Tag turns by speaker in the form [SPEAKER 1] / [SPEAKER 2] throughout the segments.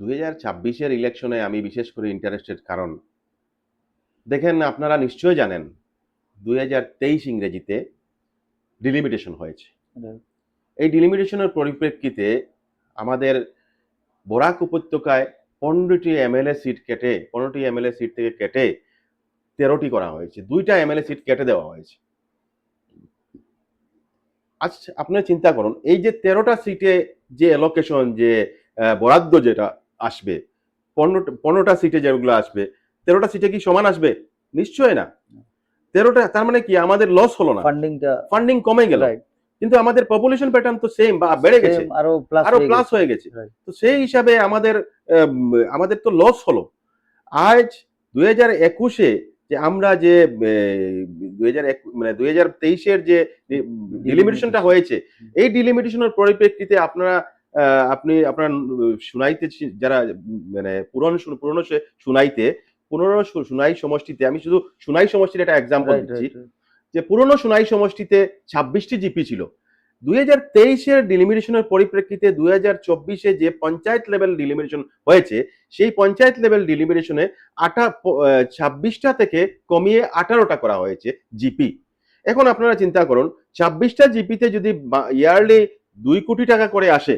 [SPEAKER 1] দুই হাজার ছাব্বিশের ইলেকশনে আমি বিশেষ করে ইন্টারেস্টেড কারণ দেখেন আপনারা নিশ্চয়ই জানেন দুই হাজার তেইশ ইংরেজিতে ডিলিমিটেশন হয়েছে। এই ডিলিমিটেশনের পরিপ্রেক্ষিতে আমাদের বরাক উপত্যকায় পনেরোটি এমএলএ সিট কেটে পনেরোটি এমএলএ সিট থেকে কেটে তেরোটি করা হয়েছে। দুইটা এমএলএ সিট কেটে দেওয়া হয়েছে। আচ্ছা আপনারা চিন্তা করুন এই যে তেরোটা সিটে যে অ্যালোকেশন যে বরাদ্দ যেটা আসবে। পনেরোটা পনেরোটা সিটে যেগুলো আসবে তেরোটা সিটে কি সমান আসবে? নিশ্চয় না। তেরোটা তার মানে কি? আমাদের লস হলো না।
[SPEAKER 2] ফান্ডিংটা
[SPEAKER 1] ফান্ডিং কমে গেল। কিন্তু আমাদের পপুলেশন প্যাটার্ন তো সেম বা বেড়ে গেছে।
[SPEAKER 2] আরও প্লাস
[SPEAKER 1] আরও প্লাস হয়ে গেছে। তো সেই হিসাবে আমাদের আমাদের তো লস হলো। আজ দুই হাজার একুশে যে আমরা যে দুই হাজার মানে দুই হাজার তেইশের যে ডিলিমিটেশনটা হয়েছে এই ডিলিমিটেশনের পরিপ্রেক্ষিতে আপনারা আপনি আপনার শুনাইতে যারা মানে পুরনো পুরনো শুনাইতে পুরনো শুনাই সমষ্টিতে আমি শুধু শুনাই সমষ্টির একটা এক্সাম্পল দিচ্ছি যে পুরনো সোনাই সমষ্টিতে ছাব্বিশটি জিপি ছিল। দুই হাজার তেইশের ডিলিমিটেশনের পরিপ্রেক্ষিতে দুই হাজার চব্বিশে যে পঞ্চায়েত লেভেল ডিলিমিটেশন হয়েছে সেই পঞ্চায়েত লেভেল ডিলিমিটেশনে আটা ছাব্বিশটা থেকে কমিয়ে আঠারোটা করা হয়েছে জিপি। এখন আপনারা চিন্তা করুন ছাব্বিশটা জিপিতে যদি ইয়ারলি দুই কোটি টাকা করে আসে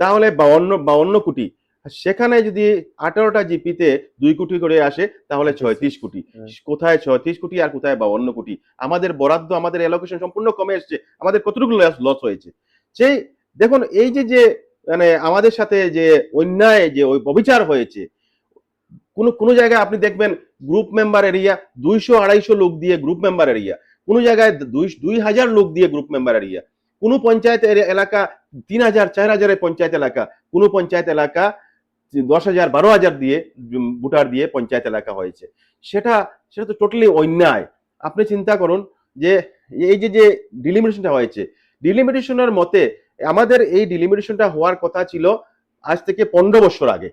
[SPEAKER 1] তাহলে বাউন্ন বাউন্ন কোটি। সেখানে যদি আঠারোটা জিপিতে দুই কোটি করে আসে তাহলে ছয়ত্রিশ কোটি।
[SPEAKER 2] Right.
[SPEAKER 1] কোথায় ছয়ত্রিশ কোটি আর কোথায় বাউন্ন কোটি? আমাদের বরাদ্দ আমাদের এলোকেশন সম্পূর্ণ কমে এসছে। আমাদের কতটুকু লস হয়েছে? সেই দেখুন এই যে যে মানে আমাদের সাথে যে অন্যায় যে ওই অবিচার হয়েছে কোনো কোনো জায়গায় আপনি দেখবেন গ্রুপ মেম্বার এরিয়া দুইশো আড়াইশো লোক দিয়ে গ্রুপ মেম্বার এরিয়া কোনো জায়গায় দুই দুই হাজার লোক দিয়ে গ্রুপ মেম্বার এরিয়া কোনো পঞ্চায়েত এলাকা তিন হাজার, চার হাজারের পঞ্চায়েত এলাকা, কোনো পঞ্চায়েত এলাকা দশ হাজার, বারো হাজার দিয়ে ভোটার দিয়ে পঞ্চায়েত এলাকা হয়েছে। সেটা সেটা তো টোটালি অন্যায়। আপনি চিন্তা করুন যে, এই যে যে ডিলিমিটেশনটা হয়েছে ডিলিমিটেশনের মতে আমাদের এই ডিলিমিটেশনটা হওয়ার কথা ছিল আজ থেকে পনেরো বছর আগে।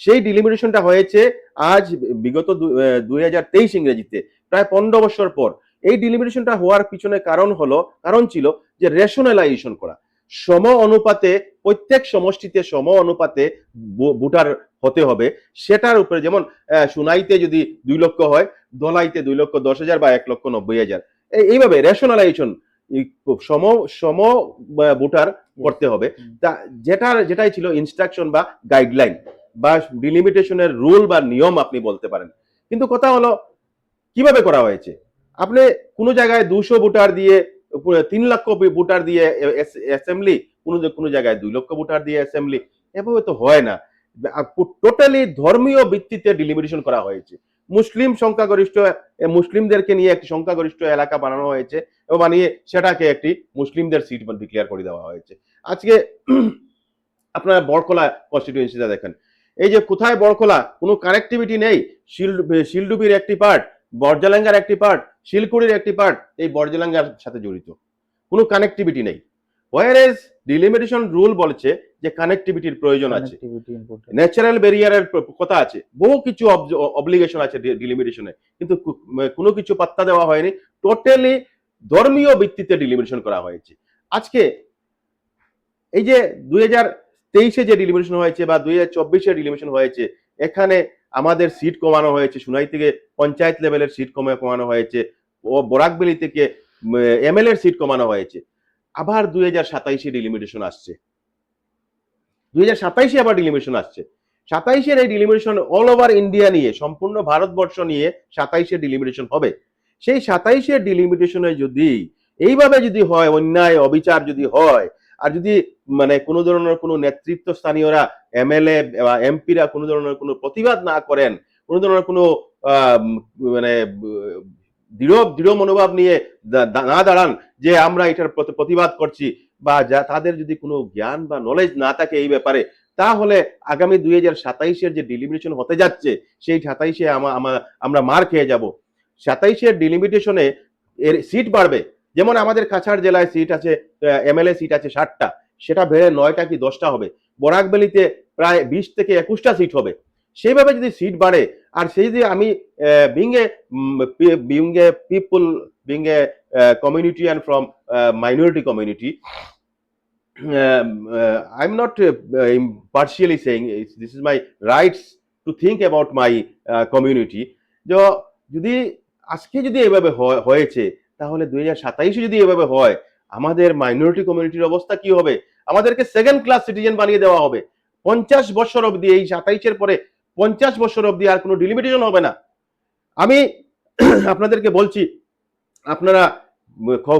[SPEAKER 1] সেই ডিলিমিটেশনটা হয়েছে আজ বিগত দুই হাজার তেইশ ইংরেজিতে, প্রায় পনেরো বছর পর। এই ডিলিমিটেশনটা হওয়ার পিছনে কারণ হলো, কারণ ছিল যে রেশনালাইজেশন করা। সম অনুপাতে প্রত্যেক সমষ্টিতে সম অনুপাতে ভোটার হতে হবে। সেটার উপরে যেমন সুনাইতে যদি দুই লক্ষ হয় দলাইতে দুই লক্ষ দশ হাজার বা এক লক্ষ নব্বই হাজার। এই- এইভাবে রেশনালাইজেশন সম সম ভোটার করতে হবে। তা যেটা যেটাই ছিল ইনস্ট্রাকশন বা গাইডলাইন বা ডিলিমিটেশনের রুল বা নিয়ম আপনি বলতে পারেন। কিন্তু কথা হলো কীভাবে করা হয়েছে? আপনি কোনো জায়গায় দুশো ভোটার দিয়ে তিন লক্ষ ভোটার দিয়ে অ্যাসেম্বলি কোনো কোনো জায়গায় দুই লক্ষ ভোটার দিয়ে অ্যাসেম্বলি এভাবে তো হয় না। টোটালি ধর্মীয় ভিত্তিতে ডিলিমিটেশন করা হয়েছে। মুসলিম সংখ্যাগরিষ্ঠ মুসলিমদেরকে নিয়ে একটি সংখ্যাগরিষ্ঠ এলাকা বানানো হয়েছে এবং বানিয়ে সেটাকে একটি মুসলিমদের সিট ডিক্লেয়ার করে দেওয়া হয়েছে। আজকে আপনারা বরকলা কনস্টিটিউয়েন্সিটা দেখেন। এই যে কোথায় বরকলা কোনো কানেক্টিভিটি নেই। শিল, শিলডুবির একটি পার্ট বর্জালাঙ্গার একটি পার্ট শিলকুড়ির একটি পার্ট এই বর্জালাঙ্গার সাথে জড়িত। কোনো কানেক্টিভিটি নেই। ওয়ারেজ ডিলিমিটেশন রুল বলছে যে কানেক্টিভিটির প্রয়োজন আছে। ন্যাচারাল ব্যারিয়ারের কথা আছে। বহু কিছু অব্লিগেশন আছে ডিলিমিটেশনে কিন্তু কোনো কিছু পাত্তা দেওয়া হয়নি। টোটালি ধর্মীয় ভিত্তিতে ডিলিমিটেশন করা হয়েছে। আজকে এই যে দুই হাজার তেইশে যে ডিলিমিটেশন হয়েছে বা দুই হাজার চব্বিশে ডিলিমিটেশন হয়েছে এখানে আমাদের সিট কমানো হয়েছে, সুনাই থেকে পঞ্চায়েত লেভেলের সিট কমে কমানো হয়েছে, ও বরাকবেলি থেকে এমএলএর সিট কমানো হয়েছে। আবার দুই হাজার সাতাইশে ডিলিমিটেশন আসছে। দুই হাজার সাতাইশে আবার ডিলিমিটেশন আসছে। সাতাইশের এই ডিলিমিটেশন অল ওভার ইন্ডিয়া নিয়ে, সম্পূর্ণ ভারতবর্ষ নিয়ে সাতাইশে ডিলিমিটেশন হবে। সেই সাতাইশের ডিলিমিটেশনে যদি, এইভাবে যদি হয়, অন্যায়, অবিচার যদি হয় আর যদি মানে কোনো ধরনের কোনো নেতৃত্ব স্থানীয়রা এমএলএ বা এমপিরা কোনো ধরনের কোনো প্রতিবাদ না করেন, কোনো ধরনের কোনো মানে দৃঢ় দৃঢ় মনোভাব নিয়ে না দাঁড়ান যে আমরা এটার প্রতিবাদ করছি বা যা, তাদের যদি কোনো জ্ঞান বা নলেজ না থাকে এই ব্যাপারে, তাহলে আগামী দুই হাজার সাতাইশের যে ডিলিমিটেশন হতে যাচ্ছে, সেই সাতাইশে আমরা মার খেয়ে যাব। সাতাইশের ডিলিমিটেশনে এর সিট বাড়বে। যেমন আমাদের কাছাড় জেলায় সিট আছে এমএলএ সিট আছে ষাটটা সেটা বেড়ে নয়টা কি দশটা হবে বরাকবেলিতে প্রায় বিশ থেকে একুশটা সিট হবে সেইভাবে যদি সিট বাড়ে আর সেই যে আমি being a being a people being a community and from minority community uh, partially saying it's, this is my rights to think about my uh, community. যদি আজকে যদি এভাবে হয়েছে তাহলে দুই হাজার সাতাইশে যদি এভাবে হয়, আমাদের মাইনরিটি কমিউনিটির অবস্থা কি হবে? আমাদেরকে সেকেন্ড ক্লাস সিটিজেন বানিয়ে দেওয়া হবে। পঞ্চাশ বছর অবধি, এই সাতাইশের পরে পঞ্চাশ বছর অবধি আর কোনো ডিলিমিটেশন হবে না। আমি আপনাদেরকে বলছি, আপনারা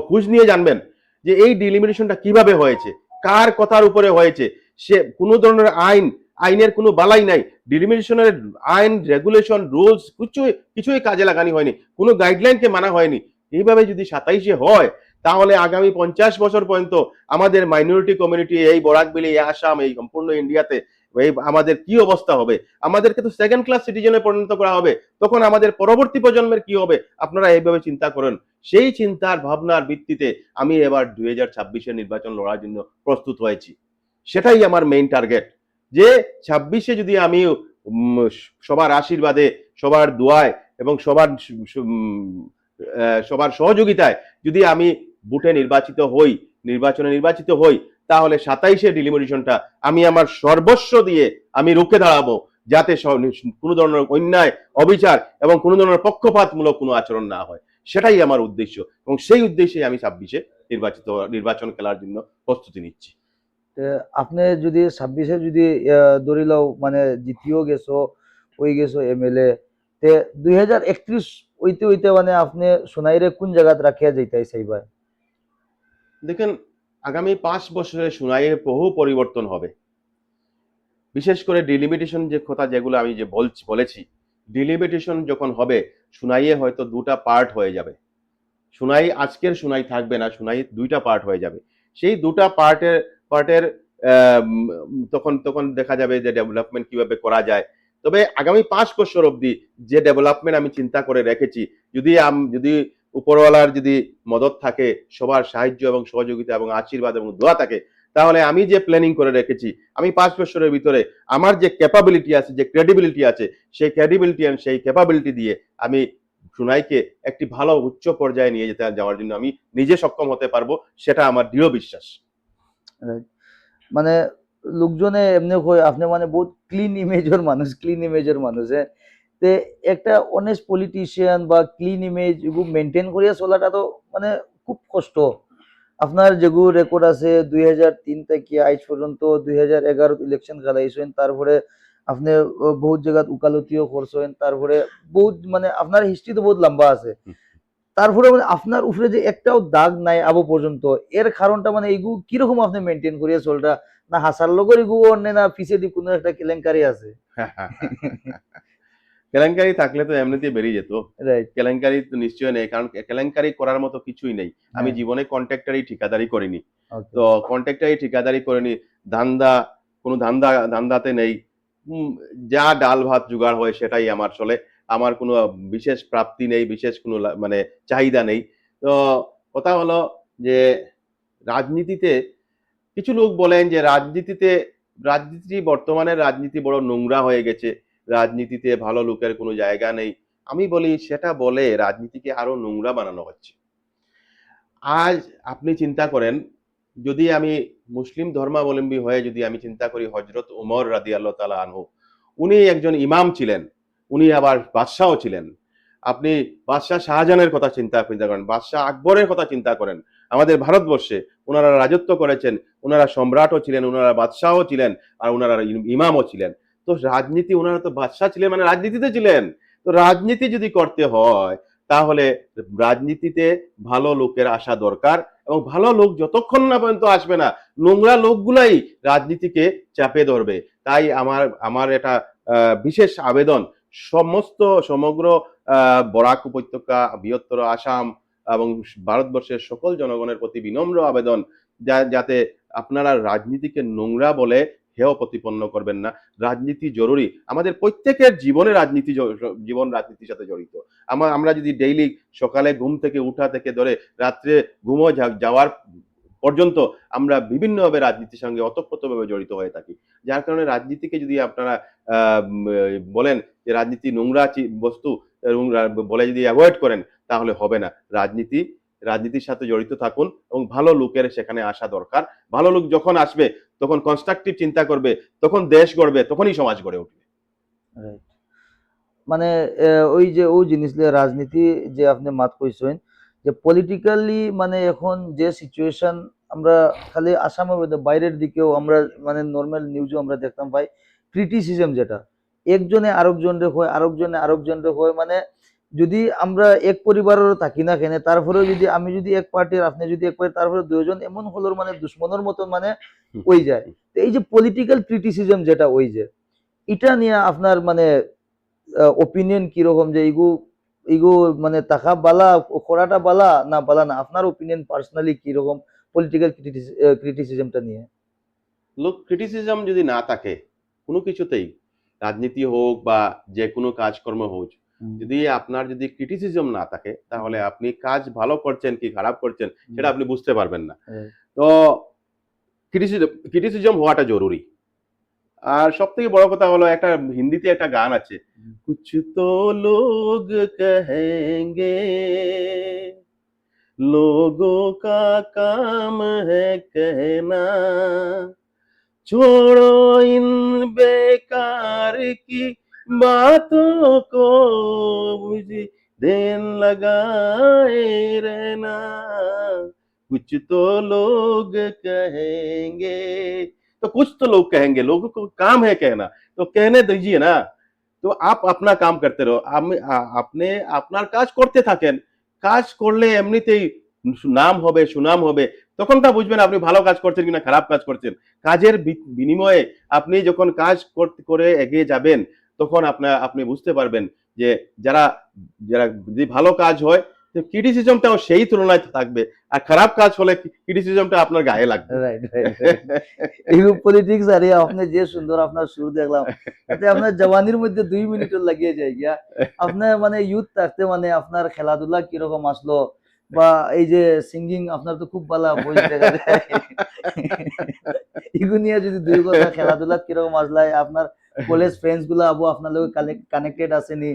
[SPEAKER 1] খোঁজ নিয়ে জানবেন যে এই ডিলিমিটেশনটা কীভাবে হয়েছে, কার কথার উপরে হয়েছে, সে কোনো ধরনের আইন, আইনের কোনো বালাই নাই। ডিলিমিটেশনের আইন রেগুলেশন রুলস কিছুই কিছুই কাজে লাগানি হয়নি। কোনো গাইডলাইনকে মানা হয়নি। এইভাবে যদি সাতাইশে হয়, তাহলে আগামী পঞ্চাশ বছর পর্যন্ত আমাদের মাইনরিটি কমিউনিটি এই বরাকবিলি এই আসাম, এই সম্পূর্ণ ইন্ডিয়াতে এই আমাদের কি অবস্থা হবে? আমাদেরকে তো সেকেন্ড ক্লাস সিটিজেনে পরিণত করা হবে। তখন আমাদের পরবর্তী প্রজন্মের কি হবে? আপনারা এইভাবে চিন্তা করেন। সেই চিন্তার ভাবনার ভিত্তিতে আমি এবার দুই হাজার ছাব্বিশের নির্বাচন লড়ার জন্য প্রস্তুত হয়েছি। সেটাই আমার মেইন টার্গেট যে ছাব্বিশে যদি আমি সবার আশীর্বাদে, সবার দোয়ায় এবং সবার সবার সহযোগিতায় যদি আমি বুথে নির্বাচিত হই নির্বাচনে নির্বাচিত হই তাহলে সাতাইশে ডিলিমিটেশনটা আমি আমার সর্বস্ব দিয়ে আমি রুখে দাঁড়াবো যাতে কোনো ধরনের অন্যায় অবিচার এবং কোনো ধরনের পক্ষপাতমূলক কোনো আচরণ না হয়। সেটাই আমার উদ্দেশ্য এবং সেই উদ্দেশ্যে আমি ছাব্বিশে নির্বাচিত নির্বাচন খেলার জন্য প্রস্তুতি নিচ্ছি।
[SPEAKER 2] আপনি যদি ছাব্বিশে যদি আহ, ধরি মানে জিতিও গেছো ওই গেছো এম এল এ তে দুই হাজার একত্রিশ ওইতে ওইতে মানে আপনি সোনাইরে কোন জায়গাত রাখিয়া যাইতাই চাইবা
[SPEAKER 1] দেখেন, আগামী পাঁচ বছরে সুনাইয়ে বহু পরিবর্তন হবে। বিশেষ করে ডিলিমিটেশন যে কথা যেগুলো আমি যে বলছি বলেছি ডিলিমিটেশন যখন হবে, সুনাইয়ে হয়তো দুটা পার্ট হয়ে যাবে। সোনাই আজকের সোনাই থাকবে না, সোনাই দুইটা পার্ট হয়ে যাবে। সেই দুটা পার্টের পার্টের তখন তখন দেখা যাবে যে ডেভেলপমেন্ট কীভাবে করা যায় তবে আগামী পাঁচ বছর অবধি যে ডেভেলপমেন্ট আমি চিন্তা করে রেখেছি, যদি যদি উপরওয়ালার যদি মদত থাকে, সবার সাহায্য এবং সহযোগিতা এবং আশীর্বাদ এবং দোয়া থাকে, তাহলে আমি যে প্ল্যানিং করে রেখেছি, আমি পাঁচ বছরের ভিতরে আমার যে ক্যাপাবিলিটি আছে, যে ক্রেডিবিলিটি আছে, সেই ক্রেডিবিলিটি এবং সেই ক্যাপাবিলিটি দিয়ে আমি সুনাইকে একটি ভালো উচ্চ পর্যায়ে নিয়ে যেতে যাওয়ার জন্য আমি নিজে সক্ষম হতে পারব, সেটা আমার দৃঢ় বিশ্বাস।
[SPEAKER 2] মানে লোকজনে এমনি কয় আপনি মানে বহুত ক্লিন ইমেজের মানুষ ক্লিন ইমেজের মানুষ হ্যাঁ? তে একটা অনেস্ট পলিটিশিয়ান বা ক্লিন ইমেজ এগুলো মেনটেন করিয়া চলাটা তো মানে খুব কষ্ট। আপনার যেগুলো রেকর্ড আছে দুই হাজার তিন থেকে আজ পর্যন্ত দুই হাজার এগারো ইলেকশন খেলাইছেন তারপরে আপনি বহুত জায়গাত উকালতিও করছেন তারপরে বহুত মানে আপনার হিস্ট্রি তো বহুত লম্বা আছে। তারপরে মানে আপনার উপরে যে একটাও দাগ নাই আবো পর্যন্ত এর কারণটা মানে এইগু কীরকম আপনি মেনটেন করিয়া চলটা না হাসার লগর এগু অন্য না পিছে দি কোনো একটা কেলেঙ্কারি আছে।
[SPEAKER 1] কেলেঙ্কারি থাকলে তো এমনিতেই বেরিয়ে যেত। কেলেঙ্কারি তো নিশ্চয় নেই কারণ কেলেঙ্কারি করার মতো কিছুই নেই। আমি
[SPEAKER 2] হ্যাঁ।
[SPEAKER 1] জীবনে কন্ট্রাক্টারি ঠিকাদারি করিনি। তো কন্ট্রাক্টারি ঠিকাদারি করিনি ধান্দা কোনো ধান্দা ধান্দাতে নেই। যা ডাল ভাত জোগাড় হয় সেটাই আমার চলে। আমার কোনো বিশেষ প্রাপ্তি নেই বিশেষ কোনো মানে চাহিদা নেই। তো কথা হলো যে রাজনীতিতে কিছু লোক বলেন যে রাজনীতিতে, রাজনীতি বর্তমানে রাজনীতি বড় নোংরা হয়ে গেছে। রাজনীতিতে ভালো লোকের কোনো জায়গা নেই। আমি বলি, সেটা বলে রাজনীতিকে আরও নোংরা বানানো হচ্ছে। আজ আপনি চিন্তা করেন, যদি আমি মুসলিম ধর্মাবলম্বী হয়ে যদি আমি চিন্তা করি হজরত উমর রাদি আল্লাহ তালা আনহু, উনি একজন ইমাম ছিলেন, উনি আবার বাদশাহও ছিলেন। আপনি বাদশাহ শাহজাহানের কথা চিন্তা চিন্তা করেন, বাদশাহ আকবরের কথা চিন্তা করেন। আমাদের ভারতবর্ষে ওনারা রাজত্ব করেছেন, ওনারা সম্রাটও ছিলেন, ওনারা বাদশাহও ছিলেন আর ওনারা ইমামও ছিলেন। তো রাজনীতি, ওনারা তো বাদশাহ ছিলেন মানে রাজনীতিতে ছিলেন। তো রাজনীতি যদি করতে হয়, তাহলে রাজনীতিতে ভালো লোকের আসা দরকার এবং ভালো লোক যতক্ষণ না পর্যন্ত আসবে না, নোংরা লোকগুলাই রাজনীতিকে চাপে ধরবে। তাই আমার আমার এটা বিশেষ আবেদন, সমস্ত, সমগ্র বরাক উপত্যকা, বৃহত্তর আসাম এবং ভারতবর্ষের সকল জনগণের প্রতি বিনম্র আবেদন যা- যাতে আপনারা রাজনীতিকে নোংরা বলে হেয় প্রতিপন্ন করবেন না। রাজনীতি জরুরি। আমাদের প্রত্যেকের জীবনে রাজনীতি জীবন রাজনীতির সাথে জড়িত। আমার আমরা যদি ডেইলি সকালে ঘুম থেকে উঠা থেকে ধরে রাত্রে ঘুমো যাওয়ার পর্যন্ত আমরা বিভিন্নভাবে রাজনীতির সঙ্গে অতপ্রতভাবে জড়িত হয়ে থাকি। যার কারণে রাজনীতিকে যদি আপনারা বলেন যে রাজনীতি নোংরা বস্তু এবং বলে যদি অ্যাভয়েড করেন, তাহলে হবে না। রাজনীতি, রাজনীতির সাথে জড়িত থাকুন এবং ভালো লোকের সেখানে আসা দরকার। ভালো লোক যখন আসবে, তখন কনস্ট্রাকটিভ চিন্তা করবে, তখন দেশ গড়বে, তখনই সমাজ গড়ে উঠবে।
[SPEAKER 2] মানে ওই যে, ওই জিনিস রাজনীতি যে আপনি মাত কইছেন, যে পলিটিক্যালি মানে এখন যে সিচুয়েশন আমরা খালি আসামের বাইরের দিকেও আমরা মানে নর্মাল নিউজও আমরা দেখতাম ভাই ক্রিটিসিজম যেটা একজনে আরেকজনরে হয় আরেকজনে আরেকজনরে হয় মানে যদি আমরা এক পরিবারেরও থাকি না কেন তারপরেও যদি আমি যদি এক পার্টির আপনি যদি এক পার্টি তারপরে দুইজন এমন হলোর মানে দুশ্মনের মতন মানে ওই যায়। তো এই যে পলিটিক্যাল ক্রিটিসিজম যেটা ওই যে এটা নিয়ে আপনার মানে ওপিনিয়ন কীরকম যে ইগু ইগু মানে টাকা বালা করাটা বালা না বালা না আপনার ওপিনিয়ন পার্সোনালি কীরকম পলিটিক্যাল ক্রিটিসিজমটা নিয়ে?
[SPEAKER 1] লোক ক্রিটিসিজম যদি না থাকে কোনো কিছুতেই রাজনীতি হোক বা যে কোনো কাজকর্ম হোক যদি আপনার যদি ক্রিটিসিজম না থাকে তাহলে আপনি কাজ ভালো করছেন কি খারাপ করছেন সেটা আপনি বুঝতে পারবেন না
[SPEAKER 2] Right.
[SPEAKER 1] তো ক্রিটিসিজম ক্রিটিসিজম হওয়াটা জরুরি আর সব থেকে বড় কথা হলো একটা হিন্দিতে একটা গান আছে
[SPEAKER 2] হুম।
[SPEAKER 1] কুছ তো লোগ কহেঙ্গে लोगों का काम है कहना छोड़ो इन बेकार की बातों को मुझे देन लगाए रहना कुछ तो लोग कहेंगे तो कुछ तो लोग कहेंगे लोगों को काम है कहना तो कहने दीजिए ना তো আপ আপনার কাম করতে রো আমি আ- আপনি আপনার কাজ করতে থাকেন কাজ করলে এমনিতেই নাম হবে, সুনাম হবে তখনটা বুঝবেন আপনি ভালো কাজ করছেন কিনা, খারাপ কাজ করছেন। কাজের বিনিময়ে আপনি যখন কাজ করে এগিয়ে যাবেন, তখন আপনার আপনি বুঝতে পারবেন যে যারা যারা যদি ভালো কাজ হয় ক্রিটিসিজমটাও সেই তুলনায় থাকবে। আর খারাপ কাজ হলে ক্রিটিসিজমটা আপনার গায়ে লাগবে।
[SPEAKER 2] রাইট পলিটিক্স আরে, আপনি যে সুন্দর আপনার শুরু দেখলাম তাতে আপনার জওয়ানির মধ্যে দুই মিনিট লাগিয়ে যায় গিয়া। আপনার মানে ইউথ থাকতে মানে আপনার খেলাধুলা কীরকম আসলো? বা এই যে সিঙ্গিং আপনার তো খুব ভালো ভয়েস দেখা যায়। এগুলো নিয়ে যদি দুই কথা খেলাধুলা কীরকম আসলাই আপনার কলেজ ফ্রেন্ডসগুলো আবু আপনার লগে কানেক্টেড আসেনি।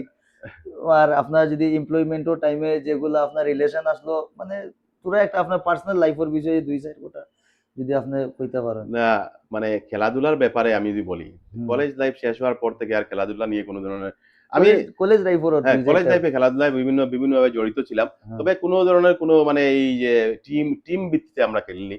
[SPEAKER 2] আর আপনার যদি এমপ্লয়মেন্টও টাইমে যেগুলো আপনার রিলেশন আসলো মানে পুরো একটা আপনার পার্সোনাল লাইফের বিষয়ে দুই সাইড কথা যদি আপনি কইতে পারেন।
[SPEAKER 1] না মানে খেলাধুলার ব্যাপারে আমি যদি বলি কলেজ লাইফ শেষ হওয়ার পর থেকে আর খেলাধুলা নিয়ে কোনো ধরনের আমি
[SPEAKER 2] কলেজ
[SPEAKER 1] হ্যাঁ কলেজ লাইফে খেলাধুলায় বিভিন্ন বিভিন্ন ভাবে জড়িত ছিলাম।
[SPEAKER 2] হ্যাঁ।
[SPEAKER 1] তবে কোনো ধরনের কোনো মানে এই যে টিম টিম ভিত্তিতে আমরা খেলিনি।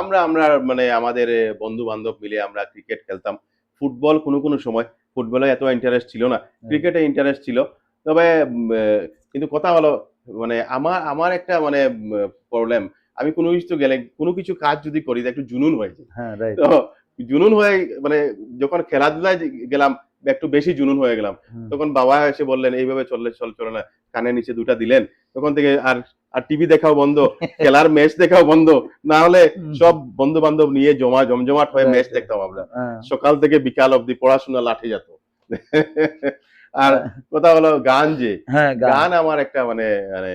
[SPEAKER 1] আমরা আমরা মানে আমাদের বন্ধু বান্ধব মিলে আমরা ক্রিকেট খেলতাম। ফুটবল কোনো কোনো সময় ফুটবলে এত ইন্টারেস্ট ছিল না। ক্রিকেটে ইন্টারেস্ট ছিল। তবে কিন্তু কথা হলো মানে আমার আমার একটা মানে প্রবলেম আমি কোনো কিছু গেলে কোনো কিছু কাজ যদি করি একটু জুনুন হয়ে যায়
[SPEAKER 2] হ্যাঁ
[SPEAKER 1] তো জুনুন হয়ে মানে যখন খেলাধুলায় গেলাম একটু বেশি জুনুন হয়ে গেলাম। তখন বাবা এসে বললেন এইভাবে চললে চল চলে না কানের নিচে দুটা দিলেন। তখন থেকে আর আর টিভি দেখাও বন্ধ খেলার ম্যাচ দেখাও বন্ধ। না হলে সব বন্ধু বান্ধব নিয়ে জমা জমজমাট হয়ে ম্যাচ দেখতাম আমরা। সকাল থেকে বিকাল অবধি পড়াশোনা লাঠি যেত আর কথা হলো গান যে
[SPEAKER 2] হ্যাঁ গান।
[SPEAKER 1] আমার একটা মানে মানে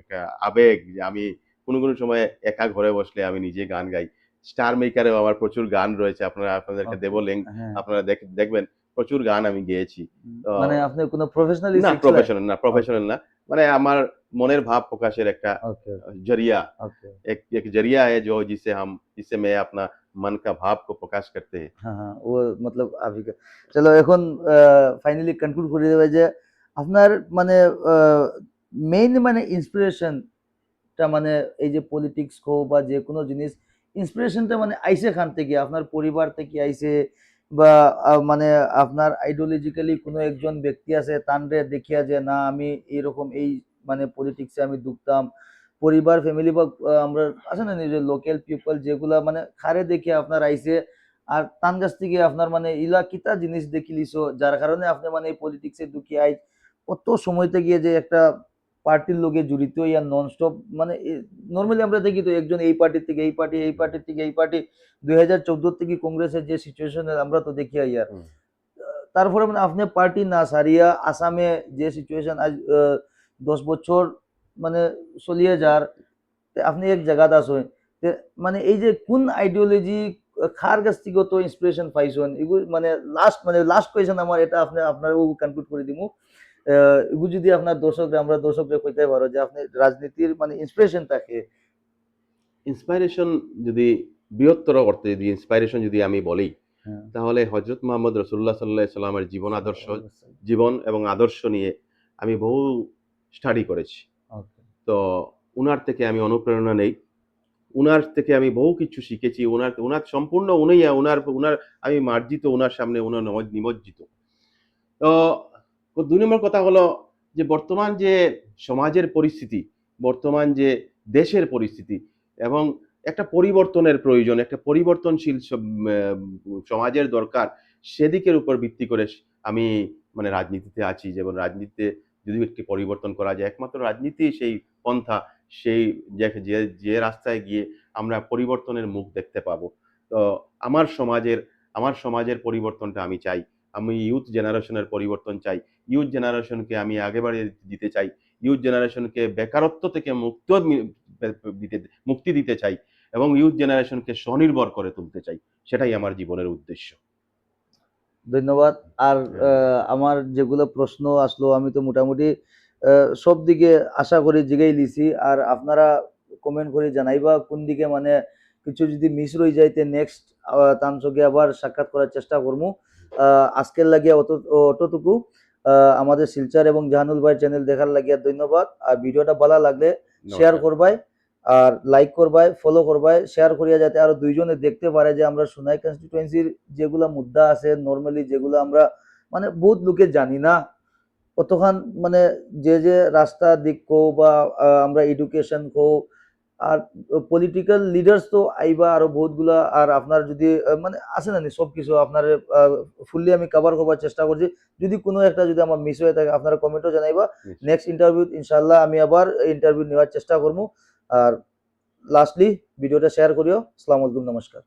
[SPEAKER 1] একটা আবেগ যে আমি কোনো কোনো সময় একা ঘরে বসলে আমি নিজে গান গাই। স্টার মেকারেও আমার প্রচুর গান রয়েছে আপনারা আপনাদেরকে. দেব লিঙ্ক
[SPEAKER 2] হ্যাঁ।
[SPEAKER 1] আপনারা দেখবেন। প্রচুর গান আমি গেয়েছি তো-
[SPEAKER 2] মানে আপনি কোনো প্রফেশনালি
[SPEAKER 1] না প্রফেশনাল না প্রফেশনাল না মানে আমার মনের ভাব প্রকাশের একটা
[SPEAKER 2] ओके
[SPEAKER 1] जरिया
[SPEAKER 2] ओके
[SPEAKER 1] एक एक जरिया है जो जिसे हम जिससे मैं अपना मन का भाव को प्रकाश करते हैं
[SPEAKER 2] হ্যাঁ হ্যাঁ ও মতলব আবিকা চলো এখন ফাইনালি কনক্লুড করে দেবে যে আপনার মানে মেইন মানে ইন্সপিরেশনটা মানে এই যে পলিটিক্স হো বা যে কোনো জিনিস ইন্সপিরেশনটা মানে আইসে খান থেকে আপনার পরিবার থেকে আইসে বা মানে আপনার আইডিওলজিক্যালি কোনো একজন ব্যক্তি আছে, তানরে দেখিয়া যে, না, আমি এইরকম এই মানে পলিটিক্সে আমি ঢুকতাম পরিবার ফ্যামিলি বা আমরা, আছে না নিজের লোকাল পিপল যেগুলা মানে খারে দেখে আপনার আইসে, আর তান কাছ থেকে আপনার মানে ইলা কিতা জিনিস দেখি লিছো যার কারণে আপনি মানে এই পলিটিক্সে ঢুকি আই অত সময়তে গিয়ে যে একটা পার্টির লোকে জড়িত ইয়া নন স্টপ মানে নর্মালি আমরা দেখি তো একজন এই পার্টির থেকে এই পার্টি এই পার্টির থেকে এই পার্টি দুই হাজার চোদ্দ থেকে কংগ্রেসের যে সিচুয়েশন আমরা তো দেখি ইয়ার। তারপরে মানে আপনি পার্টি না সারিয়া আসামে যে সিচুয়েশন আজ দশ বছর মানে চলিয়ে যার আপনি এক জায়গাত আছেন। তে মানে এই যে কোন আইডিওলজি খার কাছ থেকে তো ইন্সপিরেশন পাইছেন? এগুলো মানে লাস্ট মানে লাস্ট কোয়েশন আমার এটা আপনি আপনার কনক্লুড করে দিমু। আহ, এগুলো যদি আপনার দর্শকরা আমরা দর্শকরা কইতে পারো যে আপনি রাজনীতির মানে ইন্সপিরেশন থাকে
[SPEAKER 1] ইন্সপাইরেশন যদি বৃহত্তর অর্থে যদি ইন্সপাইরেশন যদি আমি বলি
[SPEAKER 2] হ্যাঁ।
[SPEAKER 1] তাহলে হজরত মোহাম্মদ রসুল্লাহ সাল্লাহ সাল্লামের জীবন আদর্শ জীবন এবং আদর্শ নিয়ে আমি বহু স্টাডি করেছি। তো উনার থেকে আমি অনুপ্রেরণা নেই। উনার থেকে আমি বহু কিছু শিখেছি। উনার উনার সম্পূর্ণ উনি উনার উনার আমি মার্জিত উনার সামনে উনার নম- নিমজ্জিত। তো দুই নম্বর কথা হলো যে বর্তমান যে সমাজের পরিস্থিতি, বর্তমান যে দেশের পরিস্থিতি এবং একটা পরিবর্তনের প্রয়োজন, একটা পরিবর্তনশীল সমাজের দরকার, সেদিকের উপর ভিত্তি করে আমি মানে রাজনীতিতে আছি। যেমন রাজনীতিতে যদি একটি পরিবর্তন করা যায়, একমাত্র রাজনীতি সেই পন্থা, সেই যে- যে যে রাস্তায় গিয়ে আমরা পরিবর্তনের মুখ দেখতে পাবো। তো আমার সমাজের আমার সমাজের পরিবর্তনটা আমি চাই। আমি ইউথ জেনারেশনের পরিবর্তন চাই। ইউথ জেনারেশনকে আমি আগে বাড়িয়ে দিতে চাই। ইউথ জেনারেশনকে বেকারত্ব থেকে মুক্ত দিতে মুক্তি দিতে চাই এবং ইউথ জেনারেশনকে স্বনির্ভর করে তুলতে চাই। সেটাই আমার জীবনের উদ্দেশ্য।
[SPEAKER 2] ধন্যবাদ। আর আমার যেগুলো প্রশ্ন আসলো আমি তো মোটামুটি সব দিকে আশা করি জিগেই লিছি আর আপনারা কমেন্ট করে জানাইবা কোন দিকে মানে কিছু যদি মিস রয়ে যায় তে নেক্সট তার সঙ্গে আবার সাক্ষাৎ করার চেষ্টা করব আজকের লাগিয়া অত অতটুকু। আমাদের শিলচার এবং জাহানুল ভাই চ্যানেল দেখার লাগিয়া ধন্যবাদ। আর ভিডিওটা ভালো লাগলে শেয়ার। করবাই আর লাইক করবাই ফলো করবাই শেয়ার করিয়া যাতে আরও দুইজনে দেখতে পারে যে আমরা সোনাই কনস্টিটুয়েন্সির যেগুলা মুদ্রা আছে নর্মালি যেগুলো আমরা মানে বহুত লোকে জানি না। অতখান মানে যে যে রাস্তা দিক কো বা আমরা এডুকেশন কো আর পলিটিক্যাল লিডার্স তো আইবা আরও বহুতগুলা আর আপনার যদি মানে আছে না সব কিছু আপনার ফুললি আমি কভার করবার চেষ্টা করছি। যদি কোনো একটা যদি আমার মিস হয়ে থাকে আপনারা কমেন্টও জানাইবা। নেক্সট ইন্টারভিউ ইনশাল্লাহ আমি আবার ইন্টারভিউ নেওয়ার চেষ্টা করব। আর লাস্টলি ভিডিওটা শেয়ার করিও। আসসালামু আলাইকুম নমস্কার।